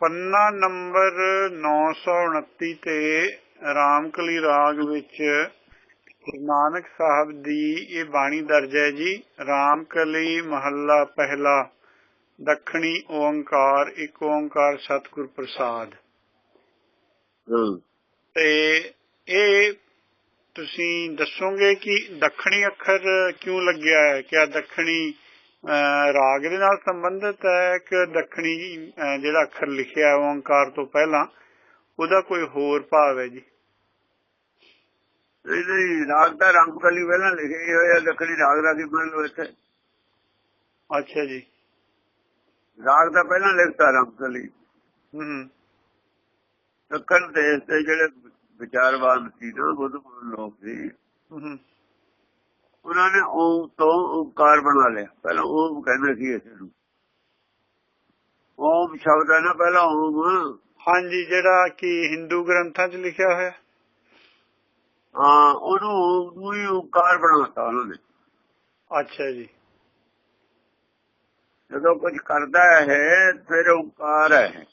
ਪੰਨਾ ਨੰਬਰ 929 ਤੇ ਰਾਮਕਲੀ ਰਾਗ ਵਿੱਚ ਨਾਨਕ ਸਾਹਿਬ ਦੀ ਇਹ ਬਾਣੀ ਦਰਜ ਹੈ ਜੀ ਰਾਮਕਲੀ ਮਹੱਲਾ ਪਹਿਲਾ ਦੱਖਣੀ ਓੰਕਾਰ ਇੱਕ ਓੰਕਾਰ ਸਤਿਗੁਰ ਪ੍ਰਸਾਦ। ਤੇ ਇਹ ਤੁਸੀਂ ਦੱਸੋਗੇ ਕਿ ਦੱਖਣੀ ਅੱਖਰ ਕਿਉਂ ਲੱਗਿਆ ਹੈ? ਕਿਆ ਦੱਖਣੀ ਰਾਗ ਦੇ ਨਾਲ ਸੰਬੰਧਿਤ ਹੈ ਕਿ ਦੱਖਣੀ ਜਿਹੜਾ ਅੱਖਰ ਲਿਖਿਆ ਓੰਕਾਰ ਤੋਂ ਪਹਿਲਾਂ ਉਹਦਾ ਕੋਈ ਹੋਰ ਭਾਵ ਹੈ ਜੀ? ਇਹਦੇ ਰਾਗ ਦਾ ਰੰਗ ਕਲੀ ਪਹਿਲਾਂ ਲਿਖੇ ਹੋਇਆ ਦੱਖਣੀ ਰਾਗ ਦਾ ਕੀ ਮੰਨ ਇੱਥੇ। ਅੱਛਾ ਜੀ। ਰਾਗ ਦਾ ਪਹਿਲਾਂ ਲਿਖਤਾ ਰੰਗ ਕਲੀ ਹੂੰ। ਦੱਖਣ ਦੇਸ਼ ਦੇ ਜਿਹੜੇ ਵਿਚਾਰਵਾਨ ਸੀ ਨਾ ਬੁੱਧਪੂਰਨ ਲੋਕ ਸੀ। ਹੂੰ। ਉਹਨਾਂ ਨੇ ਓਮ ਤੋਂ ਓਮਕਾਰ ਬਣਾ ਲਿਆ। ਪਹਿਲਾਂ ਓਮ ਕਹਿੰਦੇ ਸੀ ਇਸ ਨੂੰ। ਓਮ ਸ਼ਬਦ ਹੈ ਨਾ ਪਹਿਲਾਂ ਓਮ ਹਾਂਜੀ ਜਿਹੜਾ ਕਿ ਹਿੰਦੂ ਗ੍ਰੰਥਾਂ 'ਚ ਲਿਖਿਆ ਹੋਇਆ। ਹਾਂ ਉਹਨੂੰ ਹੀ ਓਮਕਾਰ ਬਣਾਤਾ ਉਹਨਾਂ ਨੇ। ਅੱਛਾ ਜੀ। ਜਦੋਂ ਕੁਝ ਕਰਦਾ ਹੈ ਫਿਰ ਓਮਕਾਰ ਹੈ।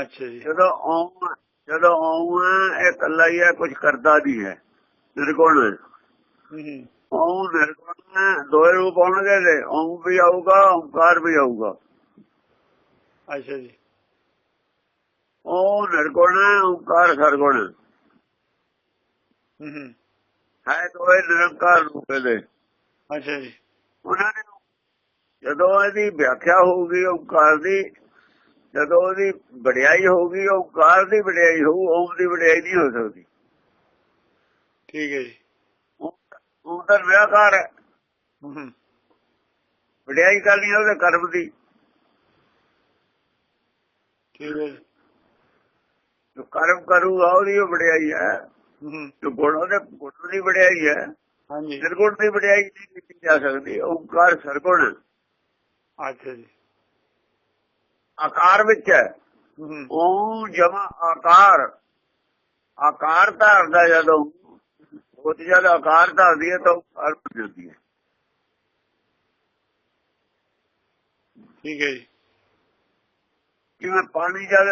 ਅੱਛਾ ਜੀ। ਜਦੋਂ ਓਮ ਜਦੋਂ ਓਮ ਇਕੱਲਾ ਹੀ ਹੈ ਕੁਝ ਕਰਦਾ ਨਹੀਂ ਹੈ। ਨਿਰਗੁਣ ਹੈ ਹੂੰ। ਓਮ ਨਿਰਗੁਣ ਦੋਏ ਰੂਪ ਆਉਣਗੇ ਨੇ ਓਮ ਵੀ ਆਊਗਾ ਓਮਕਾਰ ਵੀ ਆਊਗਾ। ਅੱਛਾ ਜੀ। ਓਮ ਨਿਰਗੁਣ ਓਮਕਾਰ ਸਰਗੁਣ ਹੈ। ਹੂੰ ਹੈ ਦੋਏ ਨਿਰੰਕਾਰ ਰੂਪ ਦੇ ਅੱਛਾ ਜੀ। ਉਹਨਾਂ ਨੇ ਜਦੋਂ ਇਹਦੀ ਵਿਆਖਿਆ ਹੋਊਗੀ ਓਮਕਾਰ ਦੀ ਜਦੋਂ ਉਹਦੀ ਵਡਿਆਈ ਹੋਊਗੀ ਓਮਕਾਰ ਦੀ ਵਡਿਆਈ ਹੋਊ ਓਮ ਦੀ ਵਡਿਆਈ ਨਹੀਂ ਹੋ ਸਕਦੀ। ਠੀਕ ਹੈ ਜੀ। ਓਮ ਦਾ ਵਿਆਕਾਰ ਹੈ। ਵਡਿਆਈ ਕਰਨੀ ਉਹਦੇ ਕਰਮ ਦੀ। ਠੀਕ ਹੈ ਜੀ। ਕਰਮ ਕਰੂਗਾ ਉਹਦੀ ਉਹ ਵਡਿਆਈ ਹੈ। ਜੋ ਗੁਣ ਉਹਦੇ ਗੁਣ ਦੀ ਵਡਿਆਈ ਹੈ। ਹਾਂਜੀ। ਨਿਰਗੁਣ ਦੀ ਵਡਿਆਈ ਨਹੀਂ ਕੀਤੀ ਜਾ ਸਕਦੀ ਓਮਕਾਰ ਸਰਗੁਣ। ਅੱਛਾ ਜੀ। ਆਕਾਰ ਵਿੱਚ ਹੈ। ਹੂੰ। ਉਹ ਜਮਾ ਆਕਾਰ। ਆਕਾਰ ਧਾਰਦਾ ਜਦੋਂ ਉਹ ਤੇ ਜਦ ਆਕਾਰ ਧਾਰਦੀ ਹੈ ਤਾਂ ਆਕਾਰ ਬਣ ਜਾਂਦੀ ਹੈ ਠੀਕ ਹੈ ਜੀ ਜਿਵੇਂ ਪਾਣੀ ਜਦ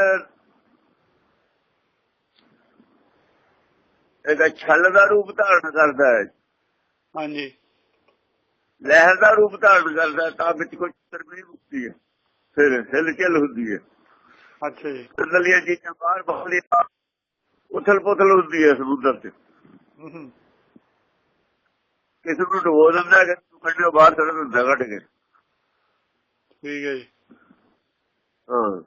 ਇੱਕ ਛਲ ਦਾ ਰੂਪ ਧਾਰਨ ਕਰਦਾ ਹੈ ਹਾਂਜੀ ਲਹਿਰ ਦਾ ਰੂਪ ਧਾਰਨ ਕਰਦਾ ਹੈ ਤਾਂ ਵਿੱਚ ਕੋਈ ਤਰਮੀ ਮੁਕਤੀ ਹੈ ਫਿਰ ਹਿਲਚਲ ਹੁੰਦੀ ਹੈ ਅੱਛਾ ਜੀ ਅੰਦਰਲੀਆਂ ਚੀਜ਼ਾਂ ਬਾਹਰ ਬਾਹਰਲੀਆਂ ਉਥਲ ਪੁਥਲ ਹੁੰਦੀ ਹੈ ਸਮੁੰਦਰ 'ਚ ਹੂੰ ਕਿਸੇ ਨੂੰ ਡੁਬੋ ਦਿੰਦਾ ਕਿ ਤੂੰ ਕੱਢਿਓ ਬਾਹਰ ਸੜਕ ਦਿੰਦਾ ਕੱਢ ਕੇ। ਠੀਕ ਹੈ ਜੀ। ਹਾਂ।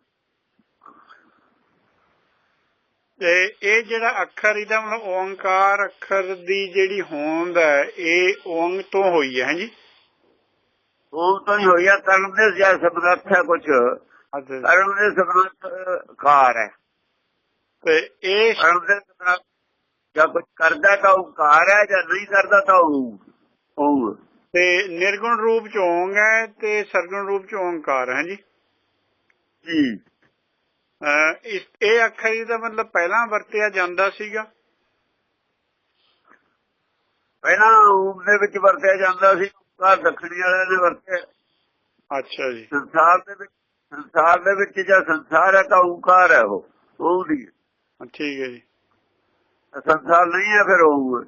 ਤੇ ਇਹ ਜਿਹੜਾ ਅੱਖਰ ਇਹਦਾ ਮਤਲਬ ਓੰਕਾਰ ਅੱਖਰ ਦੀ ਜਿਹੜੀ ਹੋਂਦ ਹੈ ਇਹ ਓੰਗ ਤੋਂ ਹੋਈ ਹੈ ਹਾਂਜੀ? ਉਹ ਤਾਂ ਹੀ ਹੋਇਆ ਕਰਮ ਦੇ ਜਿਆ ਸਮਰੱਥ ਹੈ ਕੁਝ ਕਰਮ ਦੇ ਸਮਰੱਥ ਕਾਰ ਹੈ। ਤੇ ਇਹ ਕਰਮ ਦੇ ਜਾਂ ਕੁਝ ਕਰਦਾ ਤਾਂ ਉਹ ਕਾਰ ਹੈ ਜਾਂ ਨਹੀਂ ਕਰਦਾ ਤਾਂ ਉਹ ਤੇ ਨਿਰਗੁਣ ਰੂਪ ਚ ਓੰਗ ਹੈ ਤੇ ਸਰਗੁਣ ਰੂਪ ਚ ਓੰਕਾਰ ਹੈ ਜੀ। ਜੀ। ਇਸ ਇਹ ਅੱਖਰ ਇਹਦਾ ਮਤਲਬ ਪਹਿਲਾਂ ਵਰਤਿਆ ਜਾਂਦਾ ਸੀਗਾ। ਪਹਿਲਾਂ ਊਮ ਦੇ ਵਿੱਚ ਵਰਤਿਆ ਜਾਂਦਾ ਸੀ ਕਾਰ ਦੱਖਣੀ ਵਾਲਿਆਂ ਨੇ ਵਰਤਿਆ। ਅੱਛਾ ਜੀ। ਸੰਸਾਰ ਦੇ ਵਿੱਚ ਸੰਸਾਰ ਦੇ ਵਿੱਚ ਜਾਂ ਸੰਸਾਰ ਹੈ ਤਾਂ ਓਂਕਾਰ ਹੈ ਉਹ ਉਹ ਨਹੀਂ। ਹੈ। ਠੀਕ ਹੈ ਜੀ। ਸੰਸਾਰ ਨਹੀਂ ਹੈ ਫਿਰ ਉਹ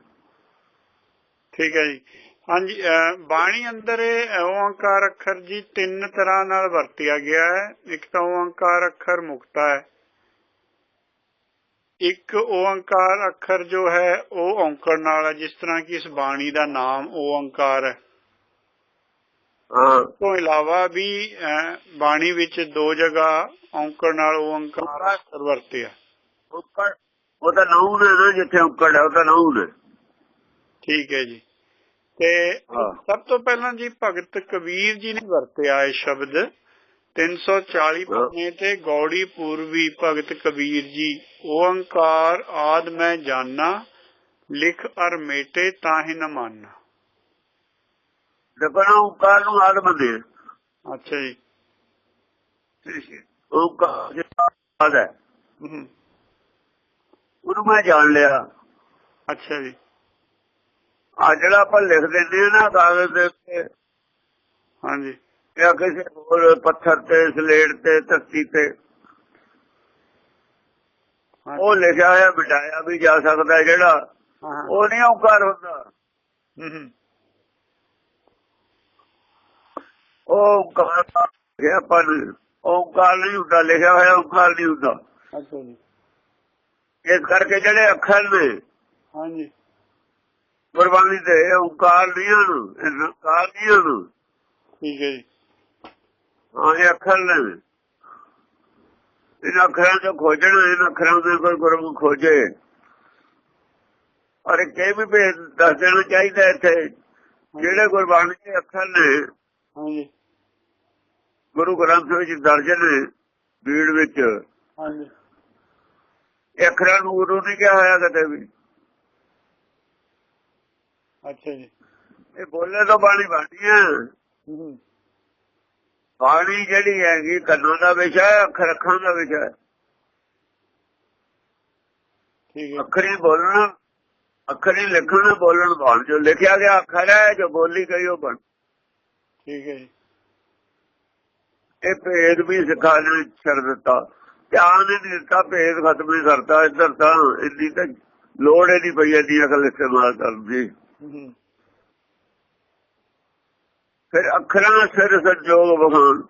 ਠੀਕ ਹੈ ਜੀ। ਹਾਂਜੀ ਬਾਣੀ ਅੰਦਰ ਓੰਕਾਰ ਅੱਖਰ ਜੀ ਤਿੰਨ ਤਰ੍ਹਾਂ ਨਾਲ ਵਰਤਿਆ ਗਿਆ ਹੈ। ਇੱਕ ਤਾਂ ਓੰਕਾਰ ਅੱਖਰ ਮੁਕਤਾ ਹੈ। ਇੱਕ ਓੰਕਾਰ ਅੱਖਰ ਜੋ ਹੈ ਉਹ ਔਂਕੜ ਨਾਲ ਹੈ ਜਿਸ ਤਰ੍ਹਾਂ ਕਿ ਇਸ ਬਾਣੀ ਦਾ ਨਾਮ ਓੰਕਾਰ ਹੈ। ਤੋਂ ਇਲਾਵਾ ਵੀ ਬਾਣੀ ਵਿੱਚ ਦੋ ਜਗ੍ਹਾ ਔਂਕੜ ਨਾਲ ਓੰਕਾਰ ਵਰਤਿਆ ਓਂਕਾਰ ਉਹ ਤਾਂ ਨਾਉਨ ਹੈ ਨਾ ਜਿੱਥੇ ਓਂਕਾਰ ਹੈ ਉਹ ਤਾਂ ਨਾਉਨ ਹੈ ਠੀਕ ਹੈ ਜੀ। ਤੇ ਹਾਂ। ਸਭ ਤੋਂ ਪਹਿਲਾਂ ਜੀ ਭਗਤ ਕਬੀਰ ਜੀ ਨੇ ਵਰਤਿਆ ਇਹ ਸ਼ਬਦ। 340 ਪੰਨੇ ਤੇ ਗੌੜੀ ਪੂਰਵੀ ਭਗਤ ਕਬੀਰ ਜੀ ਓੰਕਾਰ ਆਦ ਮੈਂ ਜਾਣਾ ਲਿਖ ਅਰ ਮੇਟੇ ਤਾਹਿ ਨ ਮਾਨਾ ਨਾ ਓਂਕਾਰ ਨੂੰ ਆਦਮ ਦੇ ਅੱਛਾ ਜੀ। ਓਂਕਾਰ ਜਿਹੜਾ ਹੈ। ਹਮ, ਉਹਨੂੰ ਮੈਂ ਜਾਣ ਲਿਆ। ਅੱਛਾ ਜੀ। ਆ ਜਿਹੜਾ ਆਪਾਂ ਲਿਖ ਦਿੰਦੇ ਆ ਨਾ ਕਾਗਜ਼ ਦੇ ਉੱਤੇ ਹਾਂਜੀ। ਜਾਂ ਕਿਸੇ ਹੋਰ ਪੱਥਰ ਤੇ ਸਲੇਟ ਤੇ ਧਰਤੀ ਤੇ। ਉਹ ਲਿਖਿਆ ਹੋਇਆ ਮਿਟਾਇਆ ਵੀ ਜਾ ਸਕਦਾ ਜਿਹੜਾ। ਉਹ ਨਹੀਂ ਓੰਕਾਰ ਹੁੰਦਾ। ਉਹ ਓੰਕਾਰ ਦਾ ਲਿਖਿਆ ਪਰ ਓੰਕਾਰ ਨਹੀਂ ਹੁੰਦਾ ਲਿਖਿਆ ਹੋਇਆ ਓੰਕਾਰ ਨਹੀਂ ਹੁੰਦਾ। ਅੱਛਾ ਜੀ। ਇਸ ਕਰਕੇ ਜਿਹੜੇ ਅੱਖਰ ਨੇ ਹਾਂਜੀ। ਗੁਰਬਾਣੀ ਦੇ ਓੰਕਾਰ ਹਨ ਇਹ ਓੰਕਾਰ ਨਹੀਂ ਹਨ ਠੀਕ ਹੈ ਜੀ। ਹਾਂ ਇਹ ਅੱਖਰ ਨੇ। ਇਹਨਾਂ ਅੱਖਰਾਂ ਤੋਂ ਖੋਜਣਾ ਇਹਨਾਂ ਅੱਖਰਾਂ ਦੇ ਕੋਈ ਗੁਰੂ ਖੋਜੇ। ਔਰ ਇਹ ਕਈ ਵੀ ਭੇਦ ਦੱਸ ਦੇਣਾ ਚਾਹੀਦਾ ਇੱਥੇ ਜਿਹੜੇ ਗੁਰਬਾਣੀ ਦੇ ਅੱਖਰ ਨੇ ਹਾਂਜੀ। ਗੁਰੂ ਗ੍ਰੰਥ ਵਿੱਚ ਦਰਜ ਨੇ ਬੀੜ ਵਿੱਚ। ਹਾਂਜੀ। ਇਹ ਅੱਖਰਾਂ ਨੂੰ ਗੁਰੂ ਨਹੀਂ ਕਿਹਾ ਹੋਇਆ ਕਦੇ ਵੀ। ਅੱਛਾ ਜੀ। ਇਹ ਬੋਲੇ ਤੋਂ ਬਾਣੀ ਬਣਦੀ ਹੈ। ਬਾਣੀ ਜਿਹੜੀ ਹੈਗੀ ਕੰਨਾਂ ਦਾ ਵਿਸ਼ਾ ਹੈ ਅੱਖਰ ਅੱਖਾਂ ਦਾ ਵਿਸ਼ਾ ਹੈ। ਠੀਕ ਹੈ। ਅੱਖਰੀ ਬੋਲਣਾ ਅੱਖਰੀ ਲਿਖਣ ਬੋਲਣ ਬਾਣ ਜੋ ਲਿਖਿਆ ਗਿਆ ਅੱਖਰ ਹੈ ਜੋ ਬੋਲੀ ਗਈ ਉਹ ਬਣ। ਠੀਕ ਹੈ ਜੀ। ਇਹ ਭੇਦ ਵੀ ਸਿਖਾ ਨੇ ਛੱਡ ਦਿੱਤਾ। ਧਿਆਨ ਨਹੀਂ ਦਿੱਤਾ ਭੇਦ ਖਤਮ ਨਹੀਂ ਕਰਤਾ ਇੱਧਰ ਤਾਂ ਇੰਨੀ ਤਾਂ ਲੋੜ ਹੀ ਨਹੀਂ ਪਈ ਇੰਨੀ ਅਕਲ ਇਸਤੇਮਾਲ ਕਰਨ ਦੀ। ਫਿਰ ਅੱਖਰਾਂ ਸਿਰ ਸੰਜੋਗ ਬਖਾਨ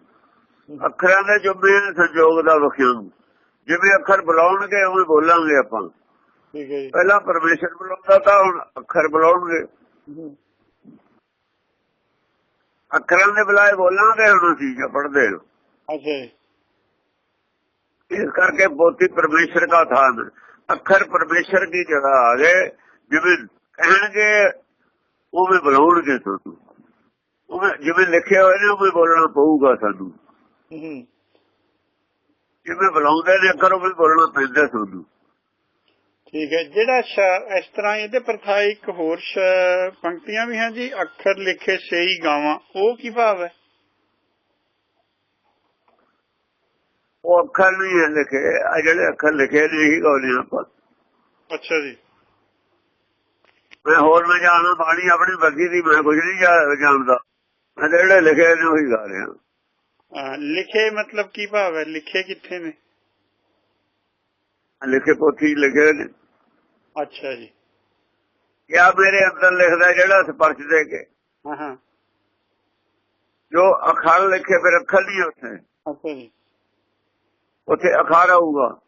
ਅੱਖਰਾਂ ਦੇ ਜੁਮੇ ਸੰਜੋਗ ਦਾ ਬਖਿਆਨ ਜਿਵੇਂ ਅੱਖਰ ਬੁਲਾਉਣਗੇ ਉਵੇਂ ਬੋਲਾਂਗੇ ਆਪਾਂ। ਠੀਕ ਹੈ ਜੀ। ਪਹਿਲਾਂ ਪਰਮੇਸ਼ਰ ਬੁਲਾਉਂਦਾ ਤਾਂ ਹੁਣ ਅੱਖਰ ਬੁਲਾਉਣਗੇ। ਅੱਖਰਾਂ ਦੇ ਬੁਲਾਏ ਬੋਲਾਂਗੇ ਹੁਣ ਅਸੀਂ ਜੋ ਪੜ੍ਹਦੇ ਹਾਂ। ਅੱਛਾ ਇਸ ਕਰਕੇ ਬੋਤੀ ਪਰਮੇਸ਼ਰ ਦਾ ਥਾਨ ਹੈ। ਅੱਖਰ ਪਰਮੇਸ਼ਰ ਦੀ ਜਗ੍ਹਾ ਆ ਗਏ ਜਿਵੇਂ ਕਹਿਣਗੇ ਉਵੇਂ ਬੁਲਾਉਣਗੇ ਤੁਹਾਨੂੰ। ਉਵੇਂ ਜਿਵੇਂ ਲਿਖਿਆ ਹੋਇਆ ਨੇ ਉਵੇਂ ਬੋਲਣਾ ਪਊਗਾ ਸਾਨੂੰ। ਜਿਵੇਂ ਬੁਲਾਉਂਦੇ ਨੇ ਅੱਖਰ ਉਵੇਂ ਬੋਲਣਾ ਪੈਂਦਾ ਤੁਹਾਨੂੰ। ਠੀਕ ਹੈ। ਜਿਹੜਾ ਇਸ ਤਰ੍ਹਾਂ ਇਹਦੇ ਪ੍ਰਥਾ ਇੱਕ ਹੋਰ ਪੰਕਤੀਆਂ ਵੀ ਹਨ ਜੀ ਅੱਖਰ ਲਿਖੇ ਸਹੀ ਗਾਵਾਂ ਉਹ ਕੀ ਭਾਵ ਹੈ? ਉਹ ਅੱਖਰ ਨਹੀਂ ਹੈ ਲਿਖੇ ਆ ਜਿਹੜੇ ਅੱਖਰ ਲਿਖੇ ਨੇ ਹੀ ਗਾਉਣੇ ਆਪਾਂ। ਅੱਛਾ ਜੀ। ਮੈਂ ਹੋਰ ਮੈਂ ਜਾਣਾ ਬਾਣੀ ਆਪਣੀ ਮਰਜ਼ੀ ਦੀ ਮੈਂ ਕੁਝ ਨਹੀਂ ਜਾਣਦਾ। ਮੈਂ ਜਿਹੜੇ ਲਿਖੇ ਨੇ ਉਹੀ ਗਾ ਰਿਹਾ। ਲਿਖੇ ਮਤਲਬ ਕੀ ਭਾਵ ਹੈ? ਲਿਖੇ ਕਿੱਥੇ ਨੇ? ਲਿਖੇ ਪੋਥੀ ਲਿਖੇ ਨੇ। ਅੱਛਾ ਜੀ। ਕਿਆ ਮੇਰੇ ਅੰਦਰ ਲਿਖਦਾ ਜਿਹੜਾ ਸਪਰਸ਼ ਦੇ ਕੇ? ਹਾਂ ਹਾਂ। ਜੋ ਅਖਰ ਲਿਖੇ ਫਿਰ ਅੱਖਰ ਨਹੀਂ ਉੱਥੇ। ਅੱਛਾ ਜੀ। ਉੱਥੇ ਅਖਰ ਆਊਗਾ।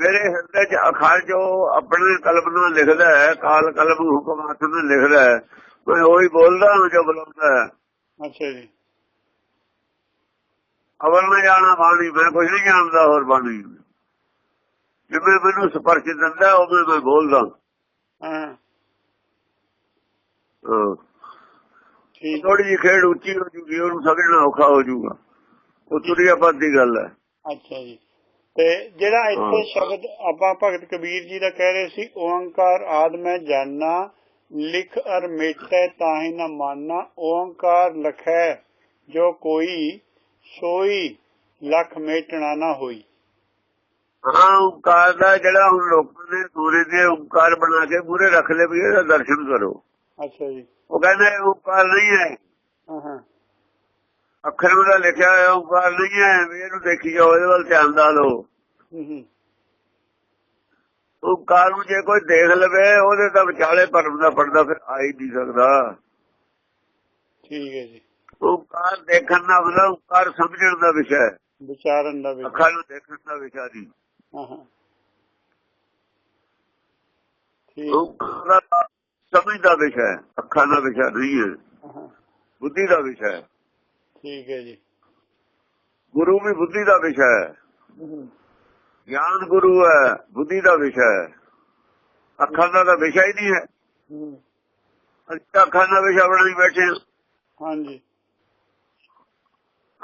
ਮੇਰੇ ਹਿਰਦੇ 'ਚ ਅਖਰ ਜੋ ਆਪਣੇ ਕਲਮ ਨਾਲ ਲਿਖਦਾ ਹੈ ਕਾਲ ਕਲਮ ਹੁਕਮ ਹੱਥ ਨਾਲ ਲਿਖਦਾ ਹੈ ਮੈਂ ਉਹੀ ਬੋਲਦਾ ਹਾਂ ਜੋ ਬੁਲਾਉਂਦਾ ਹੈ। ਅੱਛਾ ਜੀ। ਅਵਲ ਮੈਂ ਜਾਣਾ ਬਾਣੀ ਮੈਂ ਕੁਝ ਨਹੀਂ ਜਾਣਦਾ ਹੋਰ ਬਾਣੀ। ਜਿਵੇਂ ਮੈਨੂੰ ਸਪਰਸ਼ ਦਿੰਦਾ ਉਵੇਂ ਮੈਂ ਬੋਲਦਾ। ਹਾਂ। ਥੋੜੀ ਜਿਹੀ ਖੇਡ ਉੱਚੀ ਹੋ ਜੂਗੀ ਉਹਨੂੰ ਸਮਝਣਾ ਔਖਾ ਹੋ ਜੂਗਾ। ਉਹ ਤੁਰਿਆ ਦੀ ਗੱਲ ਹੈ। ਅੱਛਾ ਜੀ। ਤੇ ਜਿਹੜਾ ਇੱਥੇ। ਸ਼ਬਦ ਆਪਾਂ ਭਗਤ ਕਬੀਰ ਜੀ ਦਾ ਕਹਿ ਰਹੇ ਸੀ ਓੰਕਾਰ ਆਦ ਮੈਂ ਜਾਣਾ ਲਿਖ ਅਰ ਮੇਟੈ ਤਾਹਿ ਨ ਮਾਨਾ ਓੰਕਾਰ ਲਖੈ ਜੋ ਕੋਈ ਸੋਈ ਲਖ ਮੇਟਣਾ ਨਾ ਹੋਈ। ਹਾਂ ਓਂਕਾਰ ਦਾ ਜਿਹੜਾ ਹੁਣ ਲੋਕਾਂ ਨੇ ਸੂਰੇ ਦੇ ਓਂਕਾਰ ਬਣਾ ਕੇ ਪੂਰੇ ਰੱਖ ਲਏ ਵੀ ਇਹਦਾ ਦਰਸ਼ਨ ਕਰੋ। ਅੱਛਾ ਜੀ। ਉਹ ਕਹਿੰਦੇ ਓਂਕਾਰ ਨਹੀਂ ਹੈ। ਹਾਂ ਹਾਂ। ਅੱਖਰਾਂ ਦਾ ਲਿਖਿਆ ਹੋਇਆ ਓਂਕਾਰ ਨਹੀਂ ਹੈ ਵੀ ਇਹਨੂੰ ਦੇਖੀ ਜਾਓ ਇਹਦੇ ਵੱਲ ਧਿਆਨ ਦਾ ਲਓ ਓਂਕਾਰ ਨੂੰ ਜੇ ਕੋਈ ਦੇਖ ਲਵੇ ਉਹਦੇ ਤਾਂ ਵਿਚਾਲੇ ਭਰਮ ਦਾ ਪਰਦਾ ਫਿਰ ਆ ਹੀ ਨਹੀਂ ਸਕਦਾ। ਠੀਕ ਹੈ ਜੀ। ਓਂਕਾਰ ਦੇਖਣ ਦਾ ਮਤਲਬ ਓਂਕਾਰ ਸਮਝਣ ਦਾ ਵਿਸ਼ਾ ਹੈ। ਵਿਚਾਰਨ ਦਾ ਵੀ ਅੱਖਾਂ ਨੂੰ ਦੇਖਣ ਦਾ ਵਿਸ਼ਾ ਨਹੀਂ ਹਾਂ ਹਾਂ। ਦਾ ਸਮਝ ਦਾ ਵਿਸ਼ਾ ਹੈ ਅੱਖਾਂ ਦਾ ਵਿਸ਼ਾ ਨਹੀਂ ਹਾਂ। ਬੁੱਧੀ ਦਾ ਵਿਸ਼ਾ ਹੈ। ਠੀਕ ਹੈ ਜੀ। ਗੁਰੂ ਵੀ ਬੁੱਧੀ ਦਾ ਵਿਸ਼ਾ ਹੈ। ਗਿਆਨ ਗੁਰੂ ਹੈ ਬੁੱਧੀ ਦਾ ਵਿਸ਼ਾ ਹੈ। ਅੱਖਾਂ ਦਾ ਤਾਂ ਵਿਸ਼ਾ ਹੀ ਨਹੀਂ ਹੈ। ਤਾਂ ਅੱਖਾਂ ਦਾ ਵਿਸ਼ਾ ਬਣਾਈ ਬੈਠੇ ਹਾਂ। ਹਾਂਜੀ।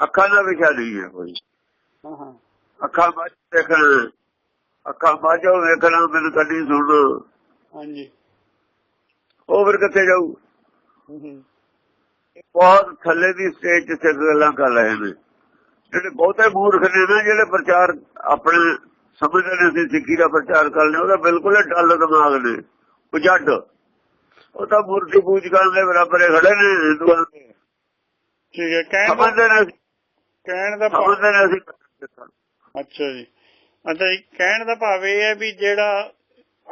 ਅੱਖਾਂ ਦਾ ਵਿਸ਼ਾ ਨਹੀਂ ਹੈ ਕੋਈ। ਹਾਂ ਅੱਖਾਂ ਬਾਝ ਦੇਖਣ ਅੱਖਾਂ ਬਾਝੋਂ ਵੇਖਣਾ ਮੈਨੂੰ ਕੱਢੀ ਸੁਣ ਹਾਂਜੀ। ਉਹ ਫਿਰ ਕਿੱਥੇ ਜਾਊ? ਬਹੁਤ ਥੱਲੇ ਦੀ ਸਟੇਜ ਤੇ ਸਿਰ ਗੱਲਾਂ ਕਰ ਰਹੇ ਨੇ। ਜਿਹੜੇ ਬਹੁਤੇ ਮੂਰਖ ਨੇ ਨਾ ਜਿਹੜੇ ਪ੍ਰਚਾਰ ਆਪਣੇ ਸਮਝਦੇ ਨੇ ਅਸੀਂ ਸਿੱਖੀ ਦਾ ਪ੍ਰਚਾਰ ਕਰਨੇ ਉਹਦਾ ਬਿਲਕੁਲ ਹੀ ਡੱਲ ਦਿਮਾਗ ਨੇ ਉਹ ਜੱਟ। ਉਹ ਤਾਂ ਮੂਰਤੀ ਪੂਜਕਾਂ ਦੇ ਬਰਾਬਰ ਖੜੇ ਨੇ ਹਿੰਦੂਆਂ ਦੇ। ਠੀਕ ਹੈ ਕਹਿਣ ਦਾ ਸਮਝਦੇ ਨੇ ਕਹਿਣ ਦਾ ਭਾਵ ਸਮਝਦੇ ਨੇ ਅਸੀਂ। ਅੱਛਾ ਜੀ। ਅੱਛਾ ਜੀ ਕਹਿਣ ਦਾ ਭਾਵ ਇਹ ਹੈ ਵੀ ਜਿਹੜਾ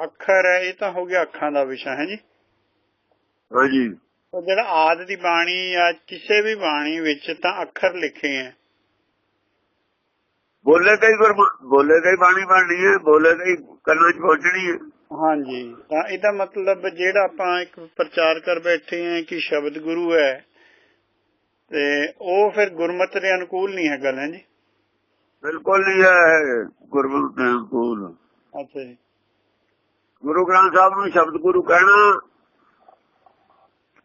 ਅੱਖਰ ਹੈ ਇਹ ਤਾਂ ਹੋ ਗਿਆ ਅੱਖਾਂ ਦਾ ਵਿਸ਼ਾ ਹੈ ਜੀ? ਹਾਂਜੀ। ਉਹ ਜਿਹੜਾ ਆਦ ਦੀ ਬਾਣੀ ਜਾਂ ਕਿਸੇ ਵੀ ਬਾਣੀ ਵਿੱਚ ਤਾਂ ਅੱਖਰ ਲਿਖੇ ਹੈ ਬੋਲੇ ਹੀ ਗੁਰਮ- ਬੋਲੇ ਹੀ ਬਾਣੀ ਬਣਨੀ ਹੈ ਬੋਲੇ ਹੀ ਕੰਨਾਂ 'ਚ ਪਹੁੰਚਣੀ ਹੈ ਹਾਂਜੀ ਤਾਂ ਇਹਦਾ ਮਤਲਬ ਜਿਹੜਾ ਆਪਾਂ ਇੱਕ ਪ੍ਰਚਾਰ ਕਰ ਬੈਠੇ ਹਾਂ ਕਿ ਸ਼ਬਦ ਗੁਰੂ ਹੈ ਤੇ ਉਹ ਫਿਰ ਗੁਰਮਤਿ ਦੇ ਅਨੁਕੂਲ ਨਹੀਂ ਹੈ ਗੱਲ ਹੈ ਜੀ? ਬਿਲਕੁਲ ਨਹੀਂ ਹੈ ਗੁਰਮੁਖ ਦੇ ਅਨੁਕੂਲ। ਅੱਛਾ ਜੀ। ਗੁਰੂ ਗ੍ਰੰਥ ਸਾਹਿਬ ਨੂੰ ਸ਼ਬਦ ਗੁਰੂ ਕਹਿਣਾ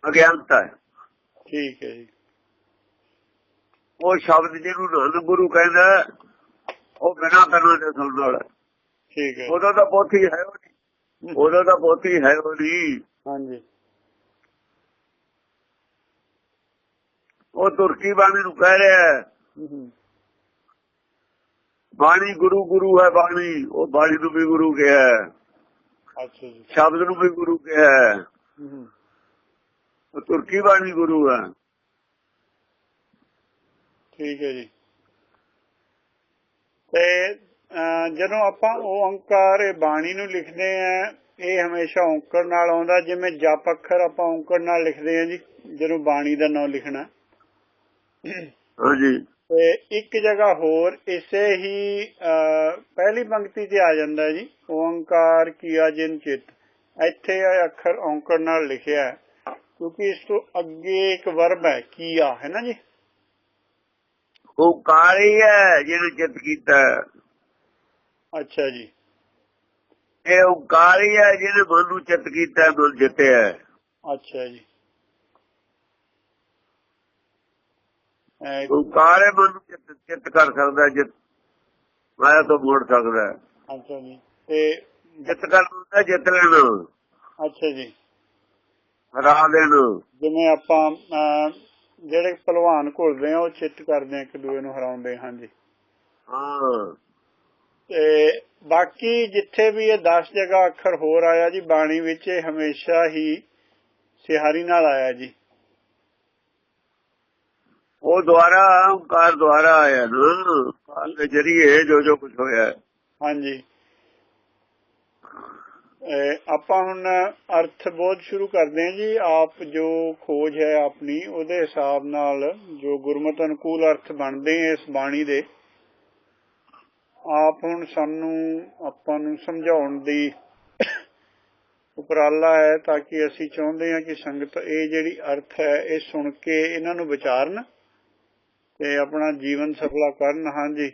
ਅਗਿਆਨਤਾ ਹੈ। ਠੀਕ ਹੈ ਜੀ। ਉਹ ਸ਼ਬਦ ਜਿਹਨੂੰ ਨਾਨਕ ਗੁਰੂ ਕਹਿੰਦਾ ਉਹ ਬਿਨਾਂ ਕੰਨਾਂ ਦੇ ਸੁਣਨ ਵਾਲਾ। ਠੀਕ ਹੈ। ਉਦੋਂ ਤਾਂ ਪੋਥੀ ਹੈ ਉਹ ਨਹੀਂ। ਉਦੋਂ ਤਾਂ ਪੋਥੀ ਹੈ ਉਹ ਨਹੀਂ। ਹਾਂਜੀ। ਉਹ ਤੁਰਕੀ ਬਾਣੀ ਨੂੰ ਕਹਿ ਰਿਹਾ ਬਾਣੀ ਗੁਰੂ ਗੁਰੂ ਹੈ ਬਾਣੀ ਉਹ ਬਾਣੀ ਨੂੰ ਵੀ ਗੁਰੂ ਕਿਹਾ ਹੈ। ਅੱਛਾ ਜੀ। ਸ਼ਬਦ ਨੂੰ ਵੀ ਗੁਰੂ ਕਿਹਾ ਉਹ ਤੁਰਕੀ ਬਾਣੀ ਗੁਰੂ ਹੈ। ਠੀਕ ਹੈ ਜੀ। ਤੇ ਜਦੋਂ ਆਪਾਂ ਓੰਕਾਰ ਇਹ ਬਾਣੀ ਨੂੰ ਲਿਖਦੇ ਆ ਇਹ ਹਮੇਸ਼ਾ ਓੰਕਾਰ ਨਾਲ ਆਉਂਦਾ ਜਿਵੇਂ ਜਪ ਅੱਖਰ ਆਪਾਂ ਓੰਕਾਰ ਨਾਲ ਲਿਖਦੇ ਆ ਜੀ ਜਦੋਂ ਬਾਣੀ ਦਾ ਨਾਮ ਲਿਖਣਾ। ਹਾਂਜੀ ਤੇ ਇੱਕ ਜਗ੍ਹਾ ਹੋਰ ਇਸੇ ਹੀ ਪਹਿਲੀ ਪੰਕਤੀ ਤੇ ਆ ਜਾਂਦਾ ਜੀ ਓੰਕਾਰ ਕੀਆ ਜਿਨ ਚਿਤ। ਇੱਥੇ ਇਹ ਅੱਖਰ ਓੰਕਾਰ ਨਾਲ ਲਿਖਿਆ ਇਸ ਤੋਂ ਅੱਗੇ ਇੱਕ ਵਰਬ ਹੈ ਕੀਆ ਹੈ ਨਾ ਜੀ ਉਹ ਕਾਲੀ ਹੈ ਜਿਹਨੇ ਚਿੱਤ ਕੀਤਾ। ਅੱਛਾ ਜੀ ਇਹ ਓੰਕਾਰੀ ਹੈ ਜਿਹਨੇ ਮਨ ਨੂੰ ਚਿੱਤ ਕੀਤਾ ਮਨ ਜਿੱਤਿਆ। ਅੱਛਾ ਜੀ ਅਹ, ਓੰਕਾਰ ਹੈ ਮਨ ਨੂੰ ਚਿੱਤ ਚਿੱਤ ਕਰ ਸਕਦਾ ਜਿੱਤ ਮਾਇਆ ਤੋਂ ਮੋੜ ਸਕਦਾ। ਅੱਛਾ ਜੀ ਤੇ ਜਿੱਤ ਕਰ ਹੁੰਦਾ ਜਿੱਤ ਲੈਣਾ ਅੱਛਾ ਜੀ ਹਰਾ ਦੇਣਾ। ਜਿਵੇਂ ਆਪਾਂ ਜਿਹੜੇ ਪਹਿਲਵਾਨ ਘੁਲਦੇ ਆ ਉਹ ਚਿੱਤ ਕਰਦੇ ਆ ਇੱਕ ਦੂਏ ਨੂੰ ਹਰਾਉਂਦੇ ਹਾਂ ਜੀ ਹਾਂ। ਤੇ ਬਾਕੀ ਜਿੱਥੇ ਵੀ ਇਹ 10 ਜਗ੍ਹਾ ਅੱਖਰ ਹੋਰ ਆਇਆ ਜੀ ਬਾਣੀ ਵਿੱਚ ਇਹ ਹਮੇਸ਼ਾ ਹੀ ਸਿਹਾਰੀ ਨਾਲ ਆਇਆ ਜੀ। ਉਹ ਦੁਆਰਾ ਓੰਕਾਰ ਦੁਆਰਾ ਆਇਆ ਨਾ। ਦੇ ਜਰੀਏ ਜੋ ਜੋ ਕੁਝ ਹੋਇਆ। ਹਾਂਜੀ। ਆਪਾਂ ਹੁਣ ਅਰਥ ਬੋਧ ਸ਼ੁਰੂ ਕਰਦੇ ਹਾਂ ਜੀ। ਆਪ ਜੋ ਖੋਜ ਹੈ ਆਪਣੀ, ਉਹਦੇ ਹਿਸਾਬ ਨਾਲ ਜੋ ਗੁਰਮਤ ਅਨੁਕੂਲ ਅਰਥ ਬਣਦੇ ਇਸ ਬਾਣੀ ਦੇ, ਆਪ ਹੁਣ ਸਾਨੂੰ ਆਪਾਂ ਨੂੰ ਸਮਝਾਉਣ ਦੀ ਉਪਰਾਲਾ ਹੈ ਤਾਂ ਕਿ ਅਸੀਂ ਚਾਹੁੰਦੇ ਹਾਂ ਕਿ ਸੰਗਤ ਇਹ ਜਿਹੜੀ ਅਰਥ ਹੈ, ਇਹ ਸੁਣ ਕੇ ਇਹਨਾਂ ਨੂੰ ਵਿਚਾਰਨ ਤੇ ਆਪਣਾ ਜੀਵਨ ਸਫਲਾ ਕਰਨ। ਹਾਂਜੀ।